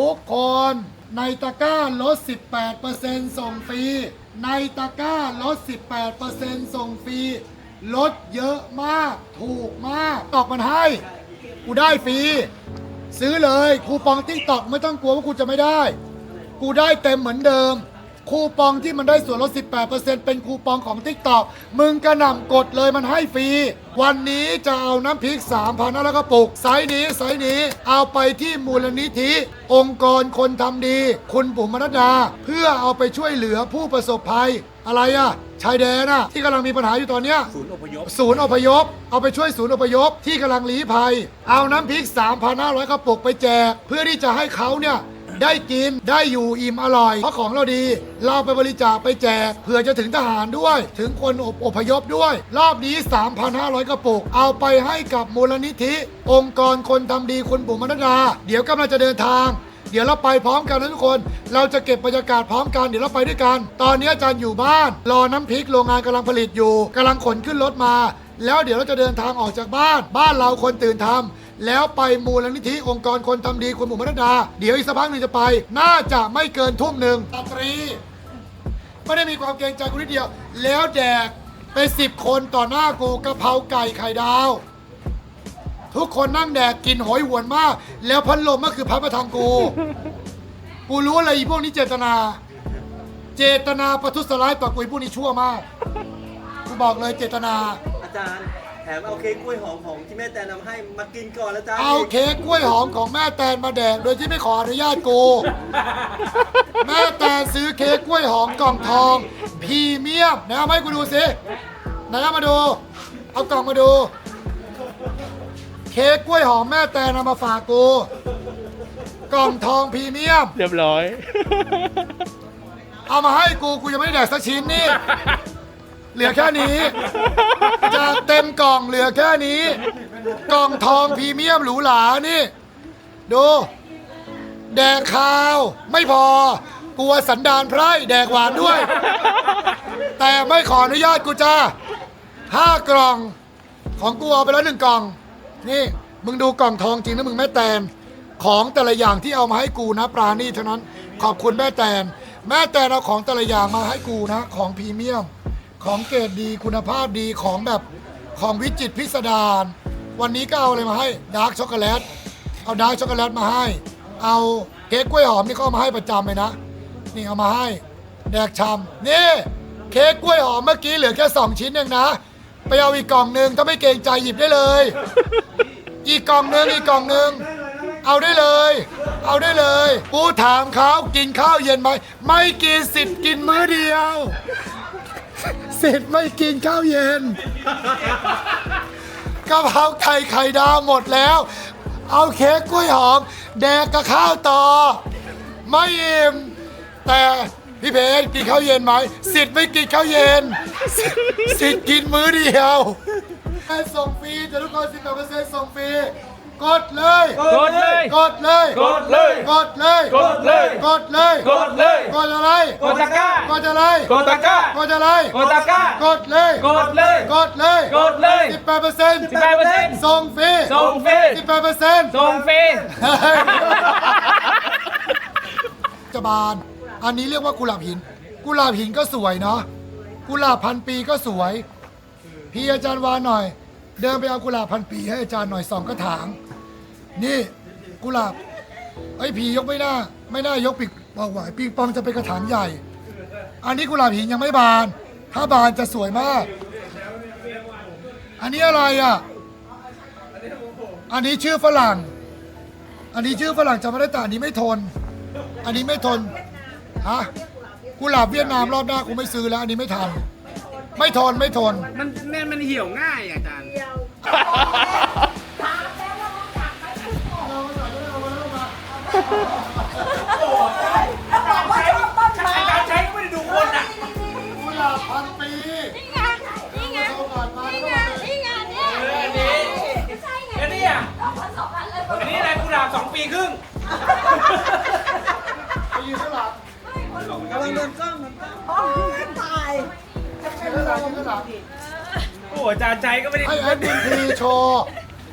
ทุกคน ในตะกร้าลด 18%ส่งฟรี ในตะกร้าลด 18%ส่งฟรี ลดเยอะมาก ถูกมาก ตอกมันให้ กูได้ฟรี ซื้อเลย คูปองติ๊กตอกไม่ต้องกลัวว่ากูจะไม่ได้ กูได้เต็มเหมือนเดิม คูปองที่มันได้ส่วนลด 18%เป็นคูปองของ Tik t o อกมึงกระหน่ำกดเลยมันให้ฟรี วันนี้จะเอาน้ำพริก 3,000แล้วก็ปุกไซส์นี้ไซส์นี้ เอาไปที่มูลนิธิ องค์กรคนทำดี คุณปุ๋มมนัดดา เพื่อเอาไปช่วยเหลือผู้ประสบภัย อะไรอะชายแดนอะที่กำลังมีปัญหาอยู่ตอนเนี้ย ศูนย์อพยพ ศูนย์อพยพ เอาไปช่วยศูนย์อพยพที่กำลังลี้ภัย เอาน้ำพริก 3,500กระปุกไปแจก เพื่อที่จะให้เขาเนี่ย ได้กินได้อยู่อิ่มอร่อย เพราะของเราดี เราไปบริจาคไปแจกเผื่อจะถึงทหารด้วย ถึงคนอบอพยพด้วย รอบนี้ 3,500 กระปุก เอาไปให้กับมูลนิธิ องค์กรคนทำดีคุณบุ๋มมนดา เดี๋ยวกำลังจะเดินทางเดี๋ยวเราไปพร้อมกันนะทุกคน เราจะเก็บบรรยากาศพร้อมกัน เดี๋ยวเราไปด้วยกัน ตอนนี้อาจารย์อยู่บ้าน รอน้ำพริกโรงงานกำลังผลิตอยู่กำลังขนขึ้นรถมา แล้วเดี๋ยวเราจะเดินทางออกจากบ้าน บ้านเราคนตื่นทำ แล้วไปมูลนิธิองค์กรคนทำดีคุณหมู่มรดา เดี๋ยวอีกสักพักหนึ่งจะไป น่าจะไม่เกินทุ่มหนึ่งตาตรี ไม่ได้มีความเกรงใจกูนิดเดียว แล้วแดกไปสิบคนต่อหน้ากูกะเพราไก่ไข่ดาว ทุกคนนั่งแดกกินหอยหวนมาก แล้วพัดลมก็คือพัดมาทางกู กูรู้เลยอีพวกนี้เจตนา เจตนาประทุษร้ายต่อกูไอ้พวกนี้ชั่วมาก กูบอกเลยเจตนา อาจารย์ มเอาเค้กกล้วยหอมของที่แม่แตนนำให้มากินก่อนแล้วจ้าเอาเค้กกล้วยหอมของแม่แตนมาแดกโดยที่ไม่ขออนุญาตกู แม่แตนซื้อเค้กกล้วยหอมกล่องทองพรีเมียมไหนเอามาให้กูดูสิไหนเอามาดู เอากล่องมาดู เค้กกล้วยหอมแม่แตนเอามาฝากกู กล่องทองพรีเมียม เรียบร้อย เอามาให้กูกูยังไม่ได้แดกสักชิ้นนี่ เหลือแค่นี้จากเต็มกล่องเหลือแค่นี้ กล่องทองพรีเมียมหรูหรานี่ ดู แดกข้าว ไม่พอกลัวสันดานไพร่แดกหวานด้วย แต่ไม่ขออนุญาตกูจ้าห้ากล่อง ของกูเอาไปแล้วหนึ่งกล่อง นี่ มึงดูกล่องทองจริงนะมึงแม่แตน ของแต่ละอย่างที่เอามาให้กูนะ ปราณีเท่านั้น ขอบคุณแม่แตน แม่แตนเอาของแต่ละอย่างมาให้กูนะ ของพรีเมียม ของเกรดดีคุณภาพดีของแบบของวิจิตรพิสดารวันนี้ก็เอาอะไรมาให้ดาร์กช็อกโกแลตเอาดาร์กช็อกโกแลตมาให้ เอาเค้กกล้วยหอมนี่ก็เอามาให้ประจำเลยนะ นี่เอามาให้ แดกชำนี่เค้กกล้วยหอมเมื่อกี้เหลือแค่สองชิ้นเองนะ ไปเอาอีกกล่องหนึ่งถ้าไม่เกรงใจหยิบได้เลย อีกกล่องหนึ่งอีกกล่องหนึ่งเอาได้เลย เอาได้เลยกูถามเขากินข้าวเย็นไหมไม่กินสิทธิ์กินมื้อเดียว สิทธิ์ไม่กินข้าวเย็นกะเพราไข่ไข่ดาวหมดแล้ว เอาเค้กกล้วยหอม แดกกับข้าวต่อ ไม่อิ่มแต่พี่เพชรกินข้าวเย็นไหมสิทธิ์ไม่กินข้าวเย็น สิทธิ์กินมื้อเดียวส่งฟรีจะทุกคนสิบแปดเปอร์เซ็นต์ส่งฟรี กดเลย กดเลย กดเลย กดเลย กดเลย กดเลย กดเลย กดเลย กดอะไร กดตะกร้ากดอะไร กดตะกร้ากดอะไร กดตะกร้ากดเลย กดเลย กดเลย กดเลยสิบแปดเปอร์เซ็นต์18%ส่งฟรีส่งฟรีสิบแปดเปอร์เซ็นต์ส่งฟรีจะบาน อันนี้เรียกว่ากุหลาบหิน กุหลาบหินก็สวยเนาะ กุหลาบพันปีก็สวย พี่อาจารย์วานหน่อย เดินไปเอากุหลาบพันปีให้อาจารย์หน่อยสองกระถาง นี่กุหลาบไอ้ยพียกไม่ได้ไม่ได้ยกปีกบอกไหวปีกปองจะเป็นกระถางใหญ่ อันนี้กุหลาบหินยังไม่บาน ถ้าบานจะสวยมาก อันนี้อะไรอะ อันนี้ชื่อฝรั่ง อันนี้ชื่อฝรั่งจำไม่ได้แต่อันนี้ไม่ทน อันนี้ไม่ทนฮะกุหลาบเวียดนามรอบหน้ากูไม่ซื้อแล้ว อันนี้ไม่ทัน ไม่ทนไม่ทน มันมันมันเหี่ยวง่ายอะอาจารย์การใช้ก็ไม่ได้ดูคนอะกุหลาบพันปี นี่ไงนี่ไงนี่ไงนี่ไงเนี่ยเอออันนี้ไม่ใช่ไงแล้วนี่อะเราคนสองอันเลย อันนี้อะไรกุหลาบสองปีครึ่ง โอ้อาจารย์ใจก็ไม่ได้ให้แอดมินพีโชว์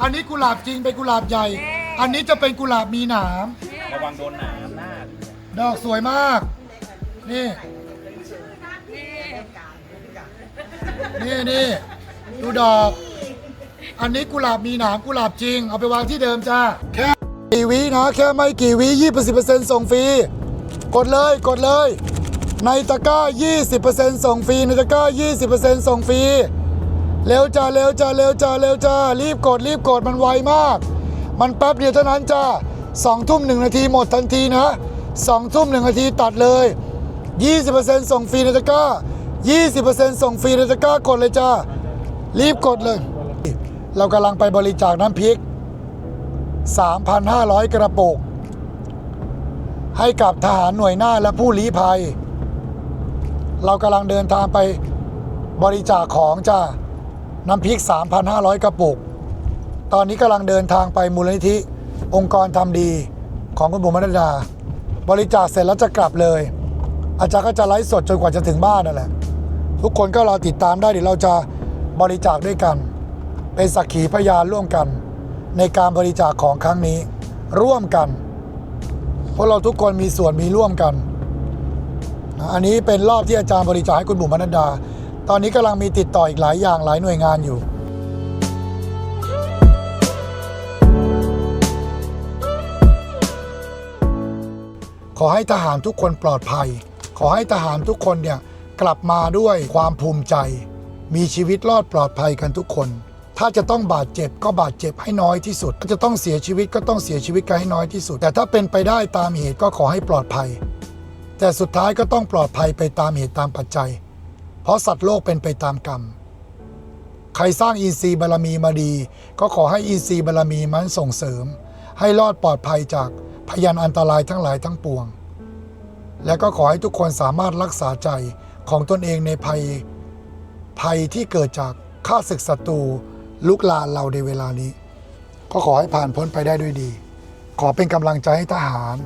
อันนี้กุหลาบจริงเป็นกุหลาบใหญ่ อันนี้จะเป็นกุหลาบมีหนาม ระวังโดนหนามดอกสวยมาก นี่ นี่นี่ดูดอก อันนี้กุหลาบมีหนามกุหลาบจริง เอาไปวางที่เดิมจ้า แค่กี่วินะ แค่ไม่กี่วิยี่สิบเปอร์เซ็นต์ส่งฟรี กดเลยกดเลย ในตะกร้า 20%ส่งฟรี ในตะกร้า 20%ส่งฟรี เร็วจ้าเร็วจ้าเร็วจ้าเร็วจ้ารีบกดรีบกดมันไวมาก มันแป๊บเดียวเท่านั้นจ้าสองทุ่มหนึ่งนาทีหมดทันทีนะสองทุ่มหนึ่งนาทีตัดเลย 20%ส่งฟรีในตะก้า20%ส่งฟรีในตะก้ากดเลยจ้ารีบกดเลย เรากำลังไปบริจาคน้ำพริก 3,500 กระปุก ให้กับทหารหน่วยหน้าและผู้ลี้ภัย เรากำลังเดินทางไปบริจาคของจ้า น้ำพริก 3,500 กระปุก ตอนนี้กำลังเดินทางไปมูลนิธิ องค์กรทำดีของคุณบุ๋มมนัดดา บริจาคเสร็จแล้วจะกลับเลย อาจารย์ก็จะไลฟ์สดจนกว่าจะถึงบ้านนั่นแหละ ทุกคนก็รอติดตามได้เดี๋ยวเราจะบริจาคด้วยกัน เป็นสักขีพยานร่วมกัน ในการบริจาคของครั้งนี้ร่วมกัน เพราะเราทุกคนมีส่วนมีร่วมกัน อันนี้เป็นรอบที่อาจารย์บริจาคให้คุณบุ๋มมนัดดา ตอนนี้กำลังมีติดต่ออีกหลายอย่างหลายหน่วยงานอยู่ ขอให้ทหารทุกคนปลอดภัย ขอให้ทหารทุกคนเนี่ยกลับมาด้วยความภูมิใจ มีชีวิตรอดปลอดภัยกันทุกคน ถ้าจะต้องบาดเจ็บก็บาดเจ็บให้น้อยที่สุด ถ้าจะต้องเสียชีวิตก็ต้องเสียชีวิตกันให้น้อยที่สุด แต่ถ้าเป็นไปได้ตามเหตุก็ขอให้ปลอดภัย แต่สุดท้ายก็ต้องปลอดภัยไปตามเหตุตามปัจจัย เพราะสัตว์โลกเป็นไปตามกรรม ใครสร้างอินทรีย์บารมีมาดี ก็ขอให้อินทรีย์บารมีมันส่งเสริม ให้รอดปลอดภัยจากพยานอันตรายทั้งหลายทั้งปวง และก็ขอให้ทุกคนสามารถรักษาใจของตนเองในภัยภัยที่เกิดจากข้าศึกศัตรูลุกลานเราในเวลานี้ ก็ขอให้ผ่านพ้นไปได้ด้วยดี ขอเป็นกำลังใจให้ทหาร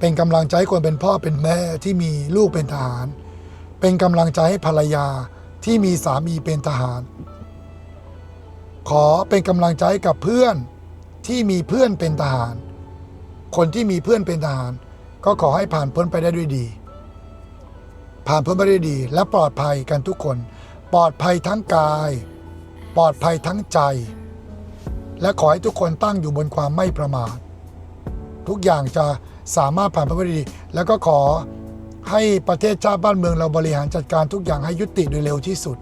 เป็นกำลังใจให้คนเป็นพ่อเป็นแม่ที่มีลูกเป็นทหาร เป็นกำลังใจให้ภรรยาที่มีสามีเป็นทหาร ขอเป็นกำลังใจกับเพื่อนที่มีเพื่อนเป็นทหาร คนที่มีเพื่อนเป็นทหาร ก็ขอให้ผ่านพ้นไปได้ด้วยดี ผ่านพ้นไปได้ดี และปลอดภัยกันทุกคน ปลอดภัยทั้งกาย ปลอดภัยทั้งใจ และขอให้ทุกคนตั้งอยู่บนความไม่ประมาท ทุกอย่างจะสามารถผ่านพ้นไปได้ดี แล้วก็ขอ ให้ประเทศชาติบ้านเมืองเราบริหารจัดการทุกอย่างให้ยุติโดยเร็วที่สุด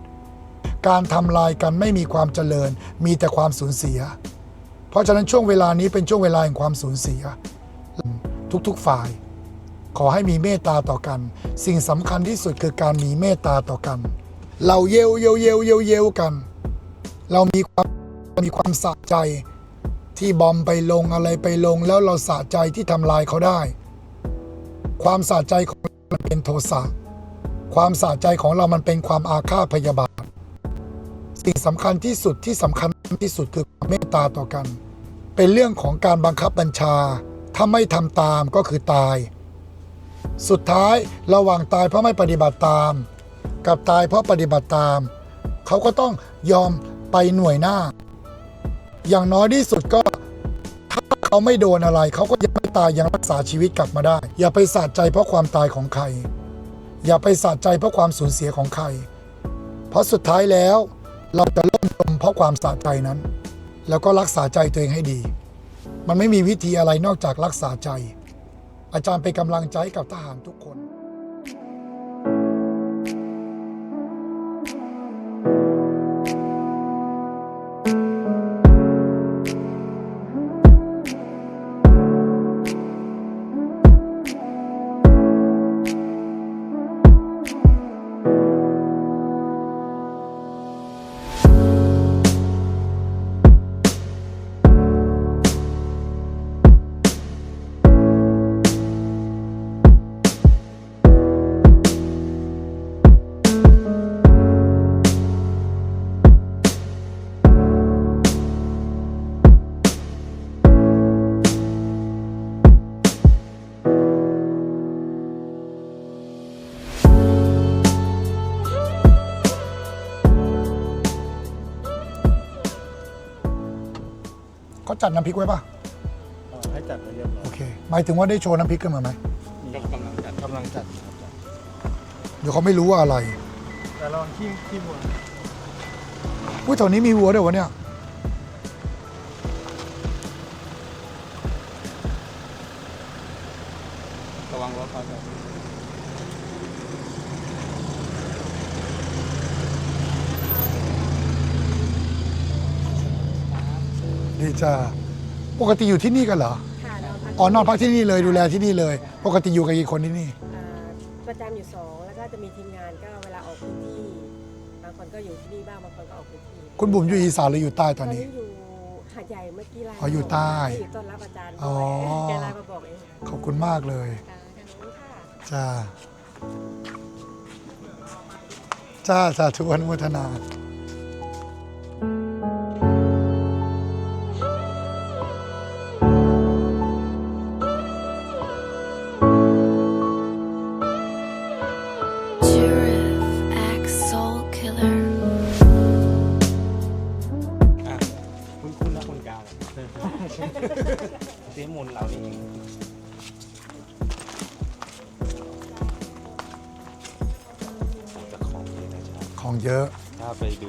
การทำลายกันไม่มีความเจริญ มีแต่ความสูญเสีย เพราะฉะนั้นช่วงเวลานี้เป็นช่วงเวลาแห่งความสูญเสีย ทุกๆฝ่าย ขอให้มีเมตตาต่อกัน สิ่งสำคัญที่สุดคือการมีเมตตาต่อกัน เราเยลเยลเยลเยลเยลกัน เรามีความมีความสะใจที่บอมไปลงอะไรไปลงแล้วเราสะใจที่ทำลายเขาได้ ความสะใจของ มันเป็นโทสะความสะใจของเรามันเป็นความอาฆาตพยาบาท สิ่งสำคัญที่สุดที่สำคัญที่สุดคือความเมตตาต่อกัน เป็นเรื่องของการบังคับบัญชา ถ้าไม่ทำตามก็คือตาย สุดท้ายระหว่างตายเพราะไม่ปฏิบัติตาม กับตายเพราะปฏิบัติตาม เขาก็ต้องยอมไปหน่วยหน้า อย่างน้อยที่สุดก็ เขาไม่โดนอะไร เขาก็ยังไม่ตายยังรักษาชีวิตกลับมาได้ อย่าไปสะใจเพราะความตายของใคร อย่าไปสะใจเพราะความสูญเสียของใคร เพราะสุดท้ายแล้ว เราจะล่มจมเพราะความสะใจนั้น แล้วก็รักษาใจตัวเองให้ดี มันไม่มีวิธีอะไรนอกจากรักษาใจ อาจารย์เป็นกำลังใจกับทหารทุกคน จัดน้ำพริกไว้ปะให้จัดไว้เรียบร้อยโอเค หมายถึงว่าได้โชว์น้ำพริกกันมาไหมกำงจัดครับจัดเดี๋ยวเขาไม่รู้ว่าอะไรแต่ลองขี้ขี้วัวอุ้ยแถวนี้มีวัวด้วยวะเนี่ย จ้าปกติอยู่ที่นี่กันเหรอค่ะเราพักอ๋อนอนพักที่นี่เลยดูแลที่นี่เลย ปกติอยู่กับกี่คนที่นี่ อ่าประจำอยู่สองแล้วก็จะมีทีมงานก็เวลาออกพื้นที่บางคนก็อยู่ที่นี่บ้างบางคนก็ออกพื้นที่คุณบุ๋มอยู่อีสานหรืออยู่ใต้ตอนนี้อยู่หาดใหญ่เมื่อกี้ไลน์อ๋ออยู่ใต้อยู่ต้อนรับอาจารย์อ๋อ แกไลน์มาบอกเองขอบคุณมากเลยค่ะขอบคุณค่ะจ้าจ้าสาธุอนุโมทนา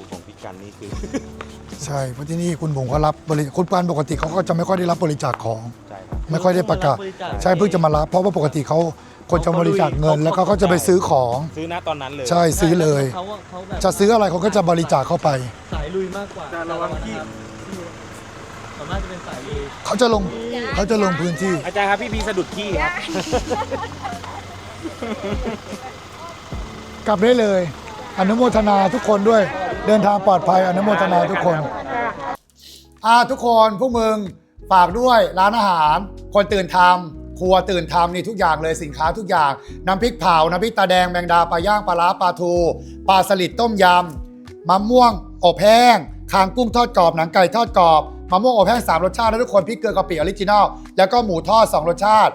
ของพี่กันนี่คือ ใช่เพราะที่นี่คุณบุ๋มเขารับบริคุณปานปกติเขาก็จะไม่ค่อยได้รับบริจาคของ ใช่ครับ ไม่ค่อยได้ประกาศ ใช่เพิ่งจะมารับ เพราะว่าปกติเขาคนจะบริจาคเงิน แล้วก็เขาจะไปซื้อของ ซื้อณตอนนั้นเลย ใช่ซื้อเลยเขาอะเขาแบบจะซื้ออะไรเขาก็จะบริจาคเข้าไป สายลุยมากกว่าแต่ระวังขี้สามารถจะเป็นสายลุยเขาจะลงเขาจะลงพื้นที่ อาจารย์ครับพี่พีสะดุดขี้ครับ กลับได้เลย อนุโมทนาทุกคนด้วยเดินทางปลอดภัยอนุโมทนาทุกคนอ่าทุกคนพวกมึงฝากด้วยร้านอาหาร คนตื่นทำครัวตื่นทำนี่ทุกอย่างเลยสินค้าทุกอย่าง น้ำพริกเผา น้ำพริกตาแดงแมงดาปลาย่างปลาล้าปลาทูปลาสลิดต้มยำมะม่วงอบแห้งคางกุ้งทอดกรอบหนังไก่ทอดกรอบมะม่วงอบแห้งสามรสชาตินะทุกคนพริกเกลือกะปิออริจินัลแล้วก็หมูทอดสองรสชาติ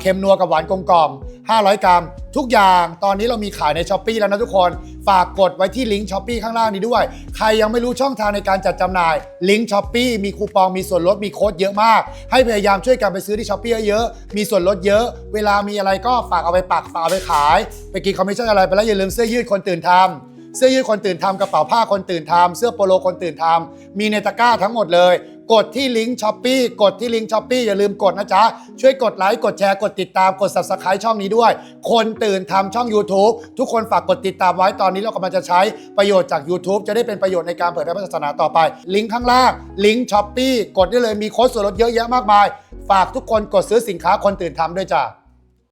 เค็มนัวกับหวานกลมกล่อม 500 กรัม ทุกอย่างตอนนี้เรามีขายในช้อปปีแล้วนะทุกคน ฝากกดไว้ที่ลิงก์ช้อปปีข้างล่างนี้ด้วย ใครยังไม่รู้ช่องทางในการจัดจำหน่าย ลิงก์ช้อปปีมีคูปองมีส่วนลดมีโค้ดเยอะมาก ให้พยายามช่วยกันไปซื้อที่ช้อปปีเยอะๆมีส่วนลดเยอะ เวลามีอะไรก็ฝากเอาไปปักฝากเอาไปขาย ไปกินคอมมิชชั่นอะไรไปแล้วอย่าลืมเสื้อยืดคนตื่นทำเสื้อยืดคนตื่นทำกระเป๋าผ้าคนตื่นทำเสื้อโปโลคนตื่นทำมีในตะกร้าทั้งหมดเลย กดที่ลิงก์ช้อปปีกดที่ลิงก์ช้อปปีอย่าลืมกดนะจ๊ะ ช่วยกดไลค์กดแชร์กดติดตามกด subscribe ช่องนี้ด้วย คนตื่นทำช่อง YouTube ทุกคนฝากกดติดตามไว้ตอนนี้เรากำลังจะใช้ประโยชน์จาก YouTube จะได้เป็นประโยชน์ในการเผยแพร่ศาสนาต่อไป ลิงก์ข้างล่างลิงก์ช้อปปีกดได้เลยมีโค้ดส่วนลดเยอะแยะมากมาย ฝากทุกคนกดซื้อสินค้าคนตื่นทำด้วยจ้ะ